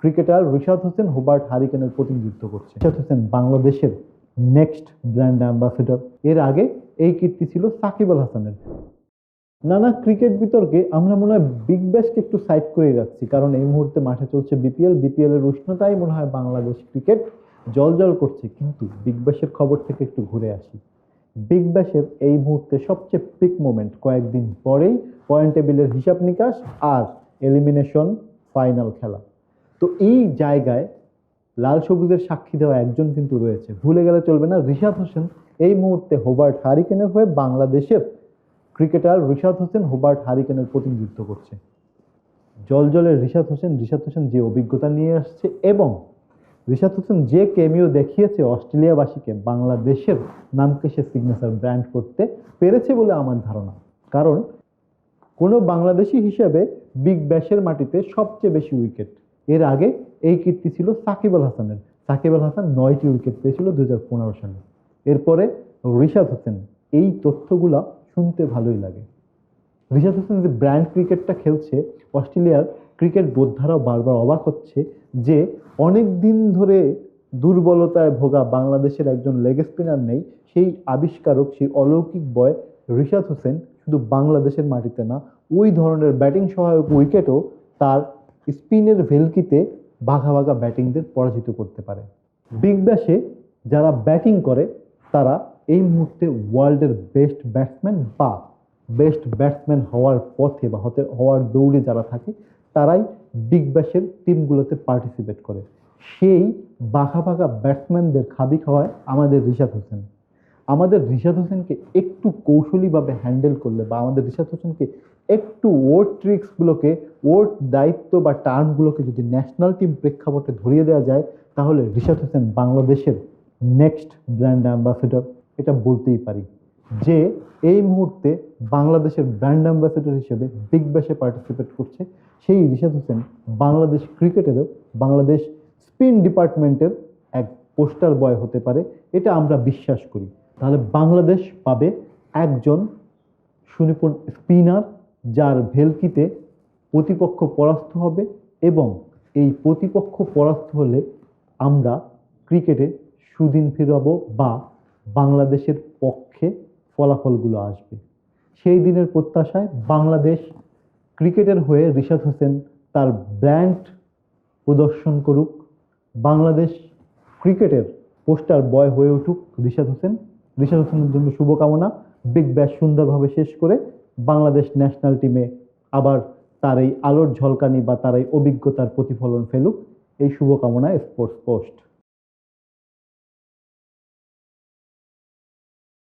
Cricketer Rishad Hossain Hobart হারিকেনের প্রতিনিধিত্ব করছে। রিশাদ হোসেন বাংলাদেশের নেক্সট ব্র্যান্ড অ্যাম্বাসেডর। এর আগে এই কীর্তি ছিল সাকিব আল হাসানের। নানা ক্রিকেট বিতর্কে আমরা মনে হয় বিগ ব্যাশকে একটু সাইড করে রাখছি, কারণ এই মুহূর্তে মাঠে চলছে বিপিএল বিপিএল এর উষ্ণতাই মনে হয় বাংলাদেশ ক্রিকেট জল জল করছে। কিন্তু বিগ ব্যাশের খবর থেকে একটু ঘুরে আসি। বিগ ব্যাশের এই মুহূর্তে সবচেয়ে পিক মোমেন্ট কয়েকদিন পরেই পয়েন্ট টেবিলের হিসাব নিকাশ আর এলিমিনেশন ফাইনাল খেলা। তো এই জায়গায় লাল সবুজের সাক্ষী দেওয়া একজন কিন্তু রয়েছে। ভুলে গেলে চলবে না, রিশাদ হোসেন। এই মুহূর্তে হোবার্ট হারিকেনের হয়ে বাংলাদেশের ক্রিকেটার রিশাদ হোসেন হোবার্ট হারিকেনের প্রতিনিধিত্ব করছে। জলজলের রিশাদ হোসেন রিশাদ হোসেন যে অভিজ্ঞতা নিয়ে আসছে এবং রিশাদ হোসেন যে কেমিও দেখিয়েছে অস্ট্রেলিয়াবাসীকে, বাংলাদেশের নামকে সে সিগনেচার ব্র্যান্ড করতে পেরেছে বলে আমার ধারণা। কারণ কোনো বাংলাদেশি হিসেবে বিগ ব্যাশের মাটিতে সবচেয়ে বেশি উইকেট এর আগে এই কীর্তি ছিল সাকিব আল হাসানের। সাকিব আল হাসান নয়টি উইকেট পেয়েছিল দু হাজার পনেরো সালে। এরপরে রিশাদ হোসেন, এই তথ্যগুলা শুনতে ভালোই লাগে। রিশাদ হোসেন যে ব্র্যান্ড ক্রিকেটটা খেলছে, অস্ট্রেলিয়ার ক্রিকেট বোদ্ধারাও বারবার অবাক হচ্ছে যে অনেক দিন ধরে দুর্বলতায় ভোগা বাংলাদেশের একজন লেগ স্পিনার নেই, সেই আবিষ্কারক, সেই অলৌকিক বয় রিশাদ হোসেন শুধু বাংলাদেশের মাটিতে না, ওই ধরনের ব্যাটিং সহায়ক উইকেটও তার স্পিনের ভেলকিতে বাঘা বাঘা ব্যাটিংদের পরাজিত করতে পারে। বিগ ব্যাশে যারা ব্যাটিং করে, তারা এই মুহূর্তে ওয়ার্ল্ডের বেস্ট ব্যাটসম্যান বা বেস্ট ব্যাটসম্যান হওয়ার পথে বা হতে, হওয়ার দৌড়ে যারা থাকে, তারাই বিগ ব্যাশের টিমগুলোতে পার্টিসিপেট করে। সেই বাঘা বাঘা ব্যাটসম্যানদের খাবি খাওয়ায় আমাদের রিশাদ হোসেন। আমাদের রিশাদ হোসেনকে একটু কৌশলীভাবে হ্যান্ডেল করলে বা আমাদের রিশাদ হোসেনকে একটু ওর ট্রিক্সগুলোকে ওর দায়িত্ব বা টার্মগুলোকে যদি ন্যাশনাল টিম প্রেক্ষাপটে ধরিয়ে দেওয়া যায়, তাহলে রিশাদ হোসেন বাংলাদেশের নেক্সট ব্র্যান্ড অ্যাম্বাসেডর এটা বলতেই পারি। যে এই মুহূর্তে বাংলাদেশের ব্র্যান্ড অ্যাম্বাসেডর হিসেবে বিগ ব্যাশে পার্টিসিপেট করছে, সেই রিশাদ হোসেন বাংলাদেশ ক্রিকেটেরও বাংলাদেশ স্পিন ডিপার্টমেন্টের এক পোস্টার বয় হতে পারে, এটা আমরা বিশ্বাস করি। তাহলে বাংলাদেশ পাবে একজন সুনিপুণ স্পিনার যার ভেলকিতে প্রতিপক্ষ পরাস্ত হবে এবং এই প্রতিপক্ষ পরাস্ত হলে আমরা ক্রিকেটে সুদিন ফিরাবো বা বাংলাদেশের পক্ষে ফলাফলগুলো আসবে। সেই দিনের প্রত্যাশায় বাংলাদেশ ক্রিকেটের হয়ে রিশাদ হোসেন তার ব্র্যান্ড প্রদর্শন করুক। বাংলাদেশ ক্রিকেটের পোস্টার বয় হয়ে উঠুক রিশাদ হোসেন। রিশাদ হোসেনের জন্য শুভকামনা। বিগ ব্যাশ সুন্দরভাবে শেষ করে বাংলাদেশ ন্যাশনাল টিমে আবার তার এই আলোর ঝলকানি বা তার এই অভিজ্ঞতার প্রতিফলন ফেলুক। এই শুভকামনা স্পোর্টস পোস্ট।